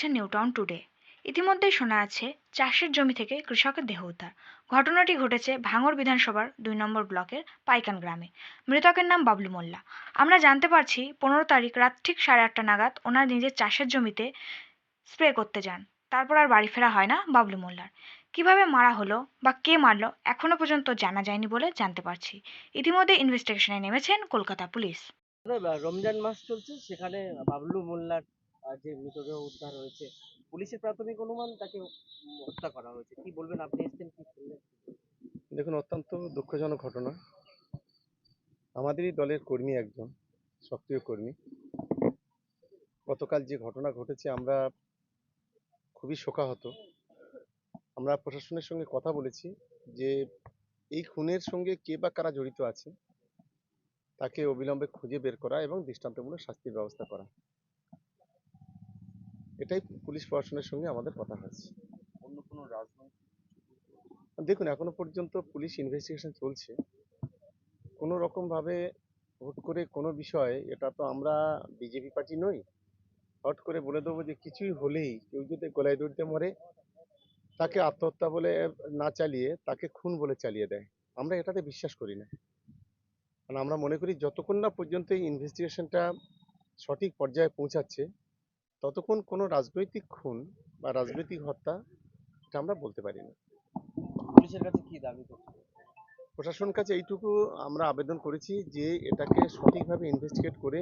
দেখছেন নিউটাউন টুডে। ইতিমধ্যেই শোনা যাচ্ছে চাষের জমি থেকে কৃষকের দেহ উদ্ধার। ঘটনাটি ঘটেছে ভাঙড় বিধানসভার দুই নম্বর ব্লকের পাইকান গ্রামে। মৃতকের নাম বাবলু মোল্লা। আমরা জানতে পারছি, পনেরো তারিখ রাত ঠিক সাড়ে আটটা নাগাদ ওনার নিজের চাষের জমিতে স্প্রে করতে যান। তারপর আর বাড়ি ফেরা হয় না বাবলু মোল্লার। কীভাবে মারা হলো বা কে মারলো এখনও পর্যন্ত জানা যায়নি বলে জানতে পারছি। ইতিমধ্যে ইনভেস্টিগেশনে নেমেছেন কলকাতা পুলিশ। রমজান মাস চলছে, সেখানে বাবলু মোল্লার যে মৃতদেহ উদ্ধার হয়েছে, পুলিশের প্রাথমিক অনুমান তাকে হত্যা করা হয়েছে। কি বলবেন? আপনি এসেছেন, কি দেখুন, অত্যন্ত দুঃখজনক ঘটনা। আমাদেরই দলের কর্মী একজন, সক্রিয় কর্মী। গতকাল যে ঘটনা ঘটেছে, আমরা খুবই শোকাহত। আমরা প্রশাসনের সঙ্গে কথা বলেছি যে, এই খুনের সঙ্গে কে বা কারা জড়িত আছে, তাকে অবিলম্বে খুঁজে বের করা এবং দৃষ্টান্তমূলক শাস্তির ব্যবস্থা করা। এটাই পুলিশ প্রশাসনের সঙ্গে আমাদের কথা হয়েছে। অন্য কোনো রাজনৈতিক দেখুন এখনও পর্যন্ত পুলিশ ইনভেস্টিগেশন চলছে। কোনো রকম ভাবে হুট করে কোনো বিষয় এটা তো আমরা বিজেপি পার্টি নই হট করে বলে দেবো যে কিছুই হলেই কেউ যদি গলায় দৌড়তে মরে তাকে আত্মহত্যা বলে না চালিয়ে তাকে খুন বলে চালিয়ে দেয়। আমরা এটাতে বিশ্বাস করি না। কারণ আমরা মনে করি যতক্ষণ না পর্যন্ত এই ইনভেস্টিগেশনটা সঠিক পর্যায়ে পৌঁছাচ্ছে ততক্ষণ কোনো রাজনৈতিক খুন বা রাজনৈতিক হত্যা এটা আমরা বলতে পারি না। পুলিশের কাছে কি দাবি করছে প্রশাসনের কাছে এইটুকু আমরা আবেদন করেছি যে এটাকে সঠিকভাবে ইনভেস্টিগেট করে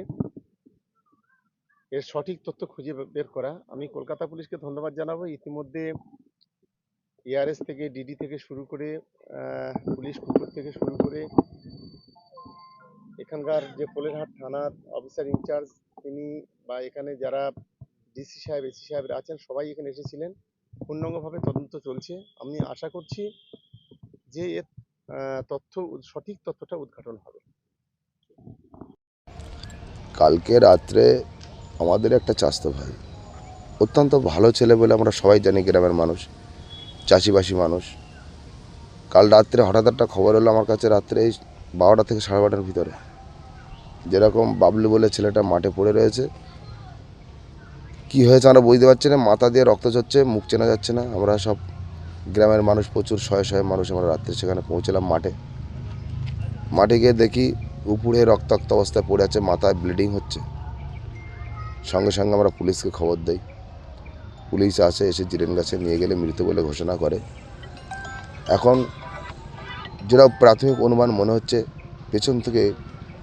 এর সঠিক তথ্য খুঁজে বের করা। আমি কলকাতা পুলিশকে ধন্যবাদ জানাব। ইতিমধ্যে এআরএস থেকে ডিডি থেকে শুরু করে পুলিশ কুকুর থেকে শুরু করে এখানকার যে পোলেরহাট থানার অফিসার ইনচার্জ তিনি বা এখানে যারা ডিসি সাহেব এসি সাহেবরা আছেন, সবাই এখানে এসেছিলেন। পূর্ণাঙ্গভাবে তদন্ত চলছে। আমি আশা করছি যে এর তথ্য, সঠিক তথ্যটা উদ্ঘাটন হবে। কালকে রাত্রে আমাদের একটা চাস্তো ভাই, অত্যন্ত ভালো ছেলে বলে আমরা সবাই জানি গ্রামের মানুষ, চাষিবাসী মানুষ। কাল রাত্রে হঠাৎ একটা খবর এলো আমার কাছে রাত্রে বারোটা থেকে সাড়ে বারোটার ভিতরে। যেরকম বাবলু বলে ছেলেটা মাঠে পড়ে রয়েছে কি হয়েছে আমরা বুঝতে পারছি না, মাথা দিয়ে রক্ত ঝরছে, মুখ চেনা যাচ্ছে না। আমরা সব গ্রামের মানুষ প্রচুর, শয়ে শয়ে মানুষ আমরা রাত্রে সেখানে পৌঁছলাম মাঠে। মাঠে গিয়ে দেখি উপরে রক্তাক্ত অবস্থায় পড়ে আছে, মাথায় ব্লিডিং হচ্ছে। সঙ্গে সঙ্গে আমরা পুলিশকে খবর দেই। পুলিশ আসে, এসে জিরেন গাছে নিয়ে গেলে মৃত বলে ঘোষণা করে। এখন যেটা প্রাথমিক অনুমান মনে হচ্ছে, পেছন থেকে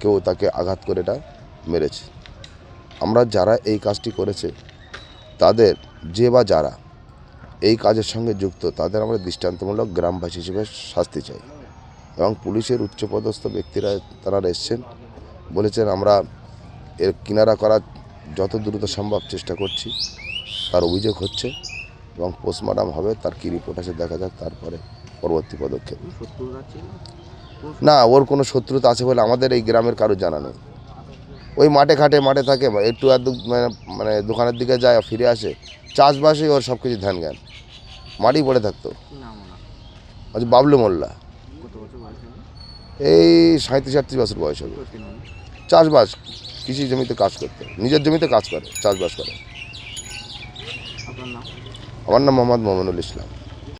কেউ তাকে আঘাত করে এটা মেরেছে। আমরা যারা এই কাজটি করেছে তাদের যে বা যারা এই কাজের সঙ্গে যুক্ত তাদের আমরা দৃষ্টান্তমূলক গ্রামবাসী হিসেবে শাস্তি চাই। এবং পুলিশের উচ্চপদস্থ ব্যক্তিরা তারা এসছেন বলেছেন আমরা এর কিনারা করার যত দ্রুত সম্ভব চেষ্টা করছি। তার অভিযোগ হচ্ছে এবং পোস্টমর্টম হবে তার কী রিপোর্ট আছে দেখা যাক তারপরে পরবর্তী পদক্ষেপ। না ওর কোনো শত্রুতা আছে বলে আমাদের এই গ্রামের কারও জানা নেই। ওই মাঠে ঘাটে মাঠে থাকে একটু আর মানে মানে দোকানের দিকে যায় ফিরে আসে চাষবাসে ওর সব কিছু ধ্যান জ্ঞান। মাটি পড়ে থাকতো। আচ্ছা বাবলু মোল্লা। এই সাঁত্রিশ আটত্রিশ বছর বয়স হবে। চাষবাস কৃষি জমিতে কাজ করতে। নিজের জমিতে কাজ করে চাষবাস করে। আমার নাম মোহাম্মদ মোহাম্মদুল ইসলাম।